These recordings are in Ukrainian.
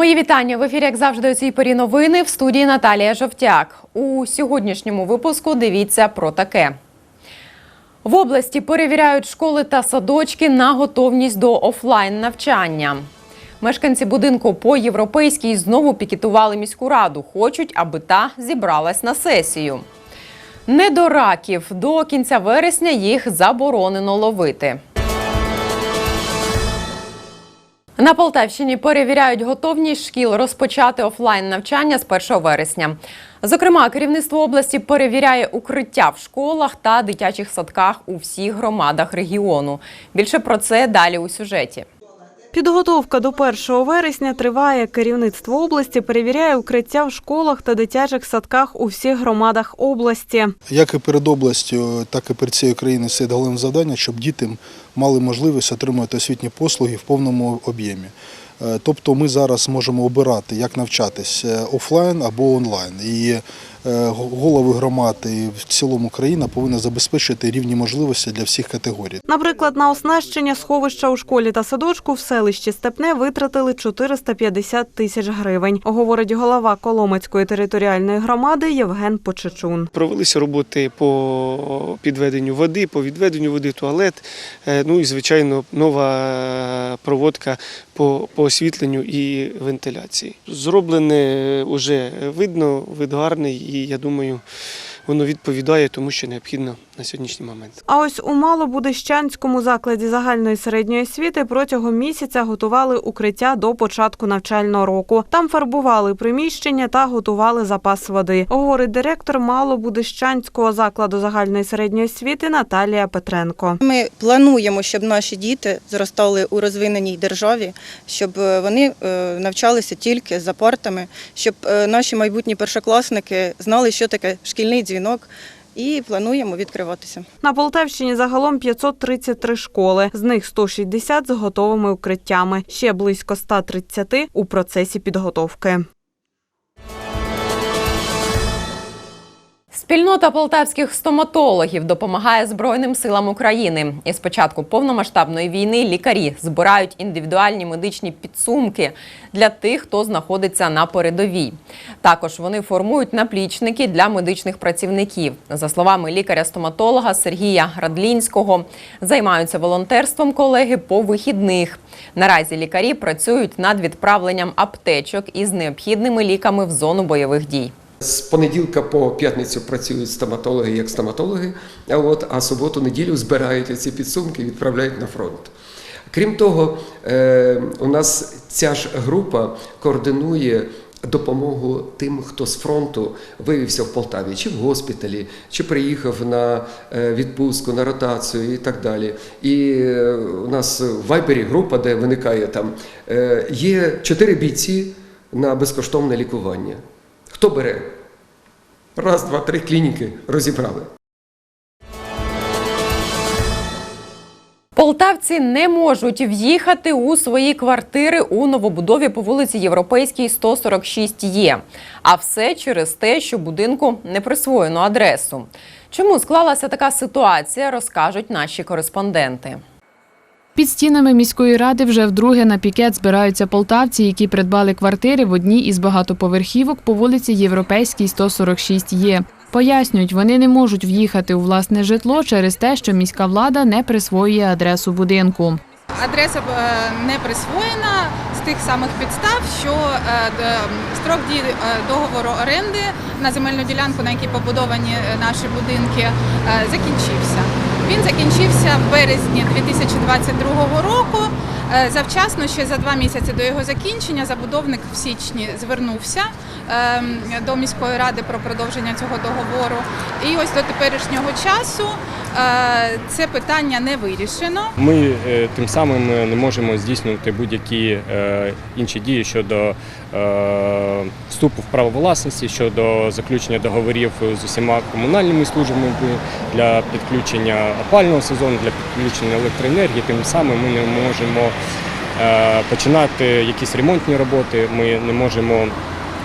Мої вітання в ефірі, як завжди, у цій порі новини в студії Наталія Жовтяк. У сьогоднішньому випуску дивіться про таке. В області перевіряють школи та садочки на готовність до офлайн навчання. Мешканці будинку по європейській знову пікетували міську раду. Хочуть, аби та зібралась на сесію. Не до раків до кінця вересня їх заборонено ловити. На Полтавщині перевіряють готовність шкіл розпочати офлайн навчання з 1 вересня. Зокрема, керівництво області перевіряє укриття в школах та дитячих садках у всіх громадах регіону. Більше про це далі у сюжеті. Підготовка до 1 вересня триває. Керівництво області перевіряє укриття в школах та дитячих садках у всіх громадах області. Як і перед областю, так і перед цією країною стоїть головне завдання, щоб діти мали можливість отримувати освітні послуги в повному об'ємі. Е, Тобто ми зараз можемо обирати, як навчатися офлайн або онлайн. І е, голови громад і в цілому країна повинна забезпечити рівні можливості для всіх категорій. Наприклад, на оснащення сховища у школі та садочку в селищі Степне витратили 450 тисяч гривень, говорить голова Коломацької територіальної громади Євген Почечун. Провелися роботи по підведенню води, по відведенню води, туалет. е, Ну і звичайно, нова проводка по, по освітленню і вентиляції. Зроблене вже видно, вид гарний, і я думаю, воно відповідає тому, що необхідно на сьогоднішній момент. А ось у Малобудищанському закладі загальної середньої освіти протягом місяця готували укриття до початку навчального року. Там фарбували приміщення та готували запас води, говорить директор Малобудищанського закладу загальної середньої освіти Наталія Петренко. Ми плануємо, щоб наші діти зростали у розвиненій державі, щоб е, вони е, навчалися тільки за партами, щоб е, наші майбутні першокласники знали, що таке шкільний дзвінок, і плануємо відкриватися. На Полтавщині загалом 533 школи, з них 160 з готовими укриттями. Ще близько 130 у процесі підготовки. Спільнота полтавських стоматологів допомагає Збройним силам України. І з початку повномасштабної війни лікарі збирають індивідуальні медичні підсумки для тих, хто знаходиться на передовій. Також вони формують наплічники для медичних працівників. За словами лікаря-стоматолога Сергія Радлінського, займаються волонтерством колеги по вихідних. Наразі лікарі працюють над відправленням аптечок із необхідними ліками в зону бойових дій. З понеділка по п'ятницю працюють стоматологи як стоматологи, а от а суботу-неділю збирають ці підсумки і відправляють на фронт. Крім того, е, у нас ця ж група координує допомогу тим, хто з фронту виявився в Полтаві, чи в госпіталі, чи приїхав на е, відпустку, на ротацію і так далі. І е, у нас в Вайбері група, де виникає там, є чотири бійці на безкоштовне лікування. Хто бере? Раз, два, три клініки розібрали. Полтавці не можуть в'їхати у свої квартири у новобудові по вулиці Європейській 146 є. А все через те, що будинку не присвоєно адресу. Чому склалася така ситуація, розкажуть наші кореспонденти. Під стінами міської ради вже вдруге на пікет збираються полтавці, які придбали квартири в одній із багатоповерхівок по вулиці Європейській 146 є. Пояснюють, вони не можуть в'їхати у власне житло через те, що міська влада не присвоює адресу будинку. Адреса е, не присвоєна з тих самих підстав, що е, строк дії е, договору оренди на земельну ділянку, на якій побудовані наші будинки, закінчився. Він закінчився в березні 2022 року. Е, Завчасно, ще за два місяці до його закінчення, забудовник в січні звернувся ем, до міської ради про продовження цього договору. І ось до теперішнього часу це питання не вирішено. Ми е, тим самим е, не можемо здійснювати будь-які е, інші дії щодо е, вступу в право власності, щодо заключення договорів з усіма комунальними службами для підключення опального сезону, для підключення електроенергії. Тим самим ми не можемо е, починати якісь ремонтні роботи. Ми не можемо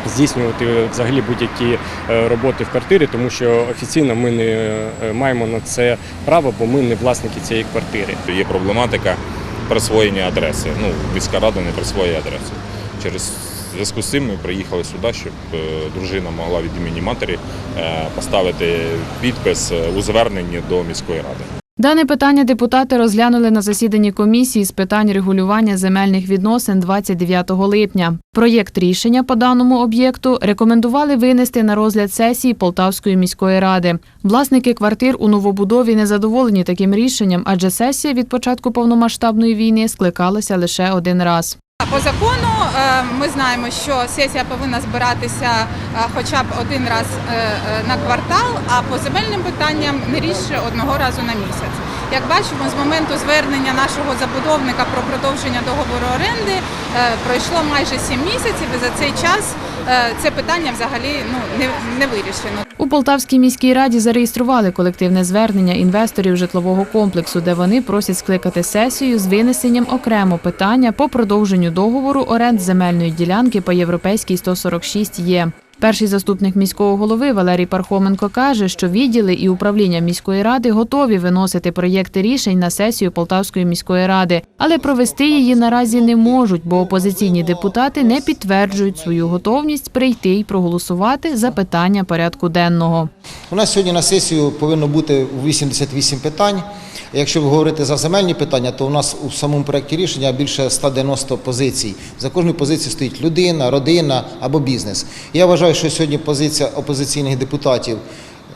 здійснювати взагалі будь-які е, роботи в квартирі, тому що офіційно ми не е, маємо на це право, бо ми не власники цієї квартири. Є проблематика присвоєння адреси. Ну, міська рада не присвоює адресу. Через зв'язку з цим ми приїхали сюди, щоб е, дружина могла від імені матері поставити підпис у зверненні до міської ради. Дане питання депутати розглянули на засіданні комісії з питань регулювання земельних відносин 29 липня. Проєкт рішення по даному об'єкту рекомендували винести на розгляд сесії Полтавської міської ради. Власники квартир у новобудові не задоволені таким рішенням, адже сесія від початку повномасштабної війни скликалася лише один раз. По закону е, ми знаємо, що сесія повинна збиратися е, хоча б один раз е, на квартал, а по земельним питанням не рідше одного разу на місяць. Як бачимо, з моменту звернення нашого забудовника про продовження договору оренди е, пройшло майже сім місяців, і за цей час е, це питання взагалі ну не, не вирішено. У Полтавській міській раді зареєстрували колективне звернення інвесторів житлового комплексу, де вони просять скликати сесію з винесенням окремо питання по продовженню договору оренд земельної ділянки по європейській 146 є. Перший заступник міського голови Валерій Пархоменко каже, що відділи і управління міської ради готові виносити проєкти рішень на сесію Полтавської міської ради, але провести її наразі не можуть, бо опозиційні депутати не підтверджують свою готовність прийти і проголосувати за питання порядку денного. У нас сьогодні на сесію повинно бути 88 питань. Якщо ви говорите за земельні питання, то у нас у самому проєкті рішення більше 190 позицій. За кожною позицією стоїть людина, родина або бізнес. Я вважаю, що сьогодні позиція опозиційних депутатів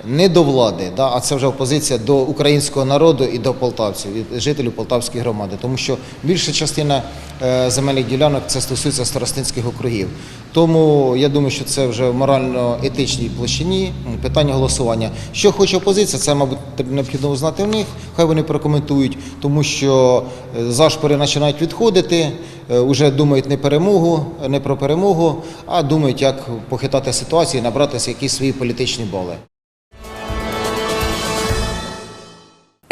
не до влади, да, а це вже опозиція до українського народу і до полтавців, і жителів Полтавської громади, тому що більша частина е, земельних ділянок це стосується старостинських округів. Тому я думаю, що це вже в морально-етичній площині питання голосування. Що хоче опозиція, це, мабуть, необхідно узнати в них, хай вони прокоментують, тому що е, зашпори починають відходити, вже думають не перемогу, не про перемогу, а думають, як похитати ситуацію і набратися якісь свої політичні бали.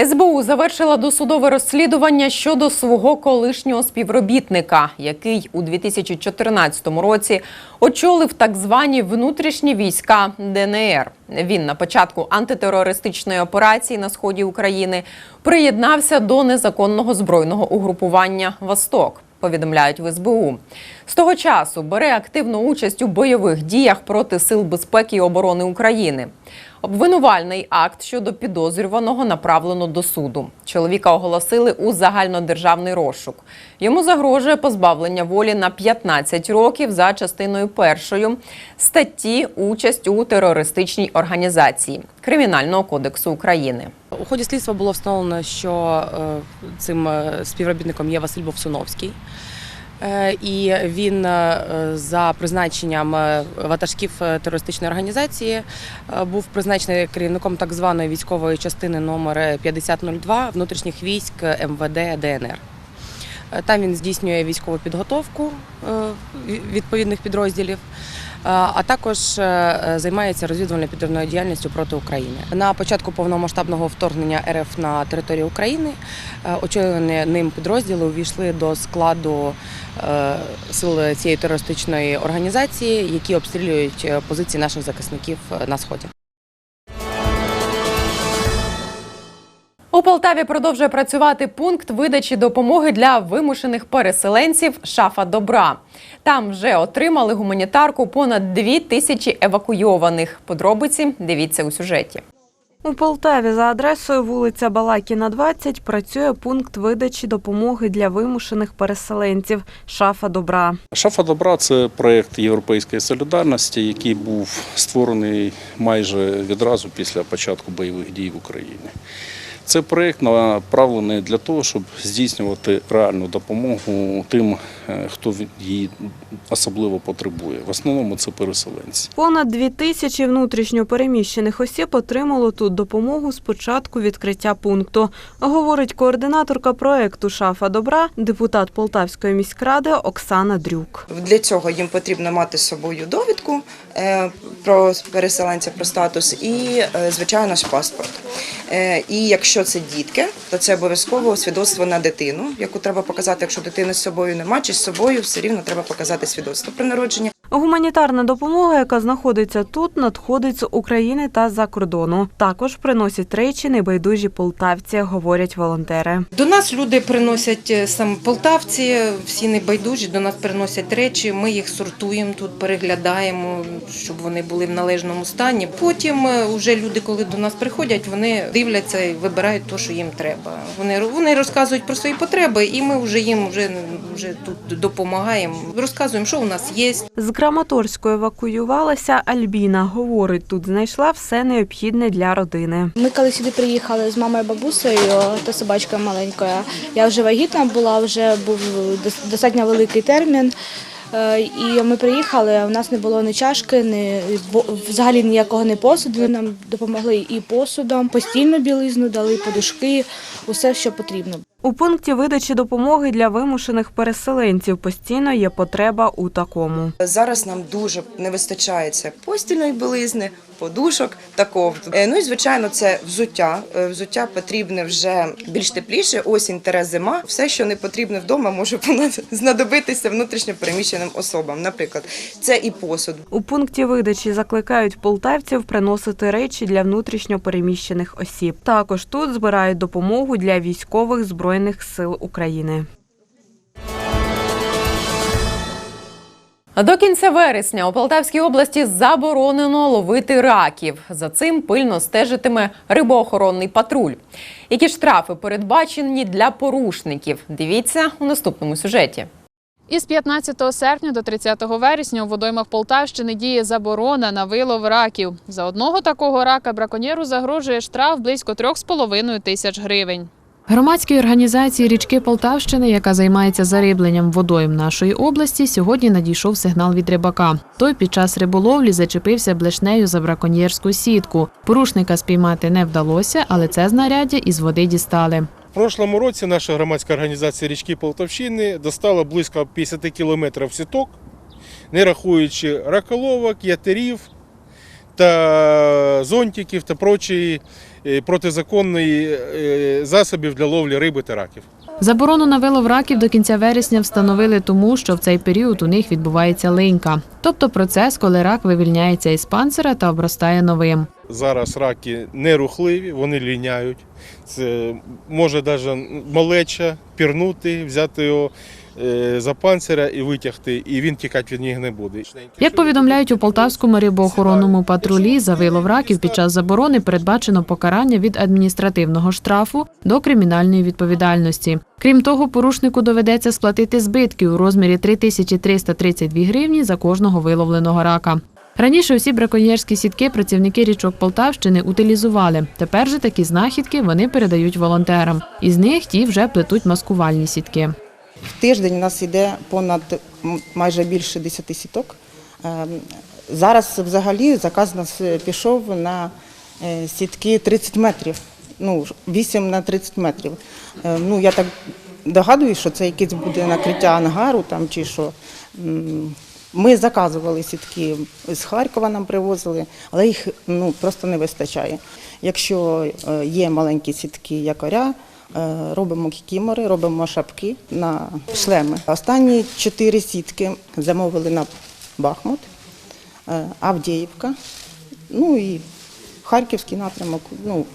СБУ завершила досудове розслідування щодо свого колишнього співробітника, який у 2014 році очолив так звані внутрішні війська ДНР. Він на початку антитерористичної операції на сході України приєднався до незаконного збройного угрупування Восток. Повідомляють в СБУ. З того часу бере активну участь у бойових діях проти сил безпеки і оборони України. Обвинувальний акт щодо підозрюваного направлено до суду. Чоловіка оголосили у загальнодержавний розшук. Йому загрожує позбавлення волі на 15 років за частиною першою статті участь у терористичній організації Кримінального кодексу України. У ході слідства було встановлено, що е, цим е, співробітником є Василь Бовсуновський. Е, І він е, за призначенням е, ватажків терористичної організації був призначений керівником так званої військової частини номер 5002 внутрішніх військ МВД ДНР. Там він здійснює військову підготовку відповідних підрозділів, а також е, займається розвідувальною підривною діяльністю проти України. На початку повномасштабного вторгнення РФ на територію України е, очолені ним підрозділи увійшли до складу е, сил цієї терористичної організації, які обстрілюють е, позиції наших захисників е, на сході. У Полтаві продовжує працювати пункт видачі допомоги для вимушених переселенців Шафа Добра. Там вже отримали гуманітарку понад дві тисячі евакуйованих. Подробиці дивіться у сюжеті. У Полтаві за адресою вулиця Балакіна, 20 працює пункт видачі допомоги для вимушених переселенців Шафа Добра. Шафа добра це проєкт Європейської солідарності, який був створений майже відразу після початку бойових дій в Україні. Це проєкт направлений для того, щоб здійснювати реальну допомогу тим, е, хто її особливо потребує. В основному це переселенці. Понад дві тисячі внутрішньо переміщених осіб отримало тут допомогу з початку відкриття пункту, говорить координаторка проекту Шафа Добра, депутат Полтавської міськради Оксана Дрюк. Для цього їм потрібно мати з собою довідку про переселенця, про статус і, е, звичайно ж, паспорт. Е, І якщо це дітки, то це обов'язково свідоцтво на дитину, яку треба показати, якщо дитини з собою нема, чи з собою все рівно треба показати свідоцтво про народження. Гуманітарна допомога, яка знаходиться тут, надходить з України та з-за кордону. Також приносять речі небайдужі полтавці, говорять волонтери. До нас люди приносять е, сам полтавці, всі небайдужі, до нас приносять речі. Ми їх сортуємо тут, переглядаємо, щоб вони були в належному стані. Потім е, вже люди, коли до нас приходять, вони дивляться і вибирають те, що їм треба. Вони вони розказують про свої потреби, і ми вже їм вже, вже тут допомагаємо. Розказуємо, що у нас є. Краматорську евакуювалася Альбіна. Говорить, тут знайшла все необхідне для родини. Ми коли сюди приїхали з мамою бабусею та собачкою маленькою, я вже вагітна була, вже був достатньо великий термін. Е, І ми приїхали, а у нас не було ні чашки, ні взагалі ніякого не посуду. Нам допомогли і посудом, постільну білизну дали, подушки, усе, що потрібно. У пункті видачі допомоги для вимушених переселенців постійно є потреба у такому. Зараз нам дуже не вистачає постільної білизни, подушок та ковд. Е, Ну і звичайно, це взуття. Е, Взуття потрібне вже більш тепліше. Осінь тере зима. Все, що не потрібно вдома, може знадобитися внутрішньо переміщеним особам. Наприклад, це і посуд. У пункті видачі закликають полтавців приносити речі для внутрішньо переміщених осіб. Також тут збирають допомогу для військових збройних сил України. До кінця вересня у Полтавській області заборонено ловити раків. За цим пильно стежитиме рибоохоронний патруль. Які штрафи передбачені для порушників? Дивіться у наступному сюжеті. Із 15 серпня до 30 вересня у водоймах Полтавщини діє заборона на вилов раків. За одного такого рака браконьєру загрожує штраф близько 3,5 тисяч гривень. Громадській організації річки Полтавщини, яка займається зарибленням водойм нашої області, сьогодні надійшов сигнал від рибака. Той під час риболовлі зачепився блешнею за браконьєрську сітку. Порушника спіймати не вдалося, але це знаряддя із води дістали. В прошлому році наша громадська організація річки Полтавщини достала близько 50 кілометрів сіток, не рахуючи раколовок, ятерів та зонтиків та прочої протизаконної е, засобів для ловлі риби та раків. Заборону на вилов раків до кінця вересня встановили тому, що в цей період у них відбувається линька, тобто процес, коли рак вивільняється із панцира та обростає новим. Зараз раки нерухливі, вони ліняють. Це може навіть малеча пірнути, взяти його е, за панциря і витягти, і він тікати від них не буде. Як повідомляють у Полтавському рибоохоронному патрулі, за вилов раків під час заборони передбачено покарання від адміністративного штрафу до кримінальної відповідальності. Крім того, порушнику доведеться сплатити збитки у розмірі 3332 гривні за кожного виловленого рака. Раніше усі браконьєрські сітки працівники річок Полтавщини утилізували. Тепер же такі знахідки вони передають волонтерам. Із них ті вже плетуть маскувальні сітки. В тиждень у нас йде понад майже більше 10 сіток. Ем, Зараз взагалі заказ нас е, пішов на е, сітки 30 метрів, ну 8 на 30 метрів. Е, Ну я так догадуюсь, що це якесь буде накриття ангару там чи що. Ми заказували сітки з Харкова, нам привозили, але їх ну просто не вистачає. Якщо е, є маленькі сітки якоря, е, робимо кікімори, робимо шапки на шлеми. Останні чотири сітки замовили на Бахмут, е, Авдіївка, ну і Харківський напрямок, ну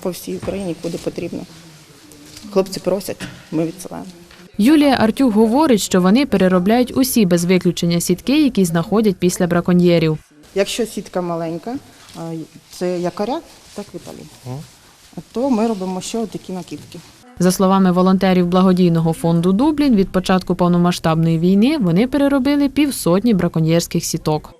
по всій Україні, куди потрібно. Хлопці просять, ми відсилаємо. Юлія Артюк говорить, що вони переробляють усі без виключення сітки, які знаходять після браконьєрів. Якщо сітка маленька, це якоря, так Віталій, то ми робимо ще такі накидки. За словами волонтерів благодійного фонду Дублін, від початку повномасштабної війни вони переробили півсотні браконьєрських сіток.